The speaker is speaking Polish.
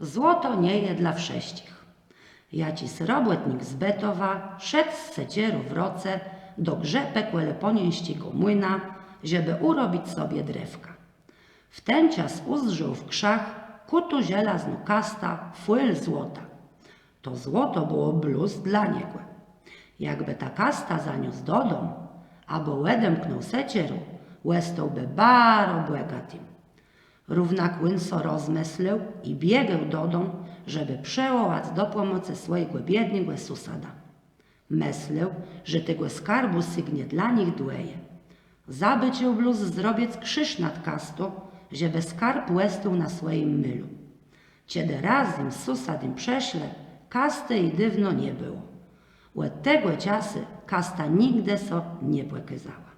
Złoto nie je dla wsześcich. Jacis robotnik z Betowa szedł z secieru w roce do grzepek łeleponieńskiego młyna, żeby urobić sobie drewka. W ten czas uzrzył w krzach kutu żelaznu kasta fłyl złota. To złoto było bluz dla niego. Jakby ta kasta zaniósł do domu, albo łedemknął secieru, łestąłby baro błegatym. Równak Łynso rozmyślił i biegł do domu, żeby przewołać do pomocy swojego biednego susada. Myślał, że tego skarbu sygnie dla nich dłeje. Zabycił bluz zrobiec krzyż nad kastu, żeby skarb łestył na swoim mylu. Kiedy raz im susad im prześle, kasty i dywno nie było. Od tego czasu kasta nigdy so nie płekazała.